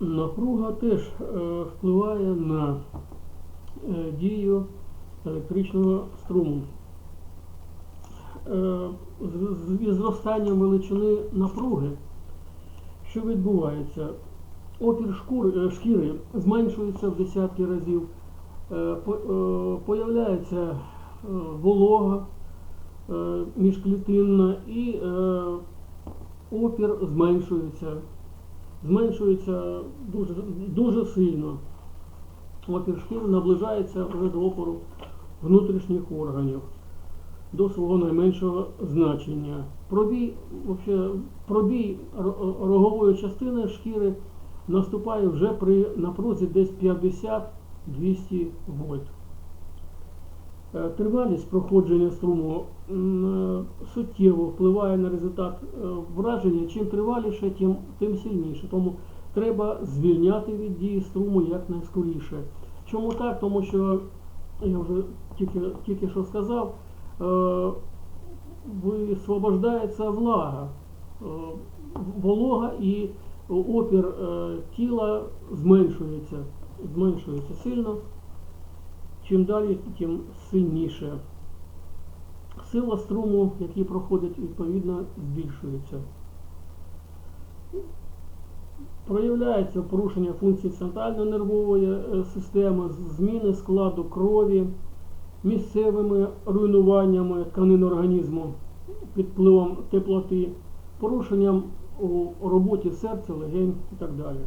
Напруга теж е, впливає на е, дію електричного струму. Е, з- з- зростанням величини напруги, що відбувається? Опір шкури, шкіри зменшується в десятки разів, по- появляється волога міжклітинна і опір зменшується. Зменшується дуже, дуже сильно. Опір шкіри наближається вже до опору внутрішніх органів до свого найменшого значення. Пробій, вообще, пробій рогової частини шкіри наступає вже при напрузі десь 50-200 вольт. Е, Тривалість проходження струму е, суттєво впливає на результат е, враження. Чим триваліше, тим, тим сильніше. Тому треба звільняти від дії струму якнайскоріше. Чому так? Тому що я вже тільки, тільки що сказав, висвобождається влага, волога і опір тіла зменшується, зменшується сильно. Чим далі, тим сильніше. Сила струму, який проходить, відповідно, збільшується. Проявляється порушення функцій центральної нервової е, системи, зміни складу крові, місцевими руйнуваннями тканин організму під впливом теплоти, порушенням у роботі серця, легень і так далі.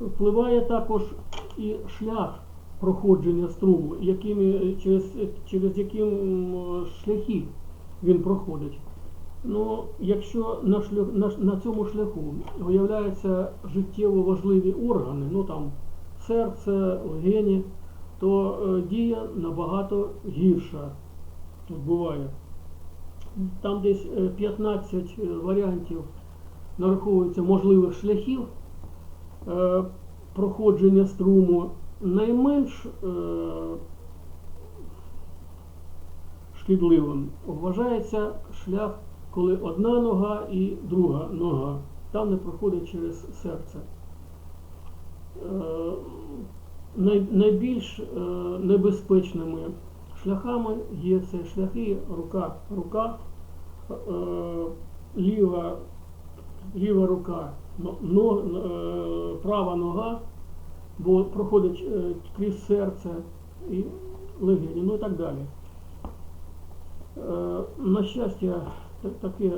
Впливає також і шлях проходження струму, якими, через, через яким шляхи він проходить. Ну, якщо на, шлях, на, на цьому шляху виявляються життєво важливі органи, ну там серце, легені, то е, дія набагато гірша тут буває. Там десь е, 15 е, варіантів нараховується можливих шляхів е, проходження струму. Найменш е, шкідливим вважається шлях, коли одна нога і друга нога. Там не проходить через серце. Е, най, найбільш е, небезпечними шляхами є це шляхи рука, рука, ліва, ліва рука, но, но, права нога, бо проходить е, крізь серце і легені, ну і так далі. Е, на щастя, таке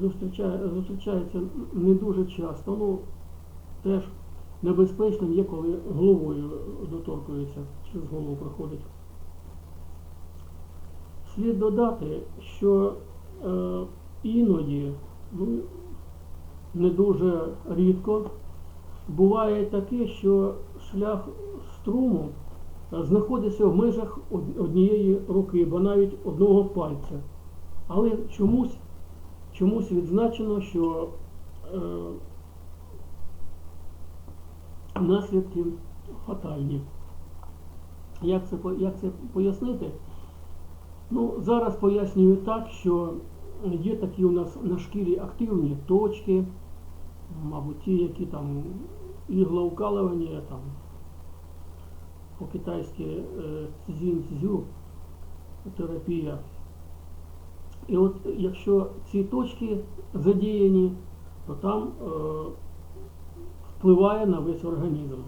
зустрічає, зустрічається не дуже часто. Ну, теж небезпечним є, коли головою доторкується, через голову проходить. Слід додати, що е, іноді, ну, не дуже рідко, буває таке, що шлях струму знаходиться в межах однієї руки, бо навіть одного пальця. Але чомусь, чомусь відзначено, що е, наслідки фатальні. Як це, як це пояснити? Ну, зараз пояснюю так, що є такі у нас на шкірі активні точки, мабуть, ті, які там іглоукалування, там по-китайськи е, цзінь-цзю терапія. І от якщо ці точки задіяні, то там е, впливає на весь організм.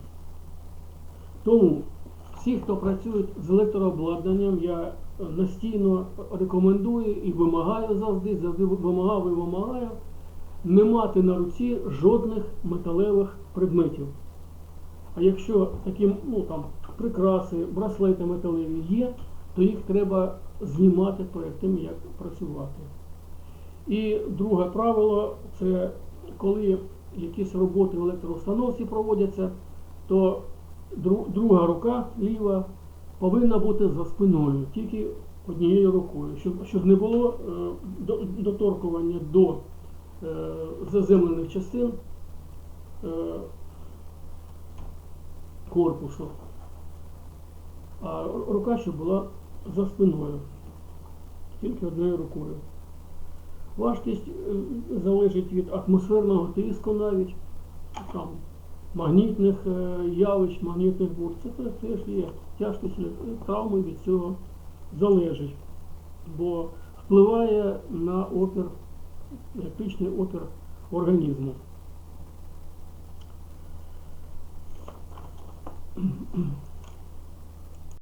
Тому всі, хто працюють з електрообладнанням, я настійно рекомендую і вимагаю завжди, завжди вимагав і вимагаю не мати на руці жодних металевих предметів. А якщо такі ну, там, прикраси, браслети металеві є, то їх треба знімати перед тим, як працювати. І друге правило це коли якісь роботи в електроустановці проводяться, то друга рука ліва повинна бути за спиною, тільки однією рукою, щоб, щоб не було е, доторкування до заземлених частин е, корпусу. А рука щоб була за спиною, тільки одною рукою. Важкість е, залежить від атмосферного тиску навіть. там, магнітних е, явищ, магнітних бур. Це теж є тяжкість травми від цього залежить, бо впливає на опір, електричний опір організму.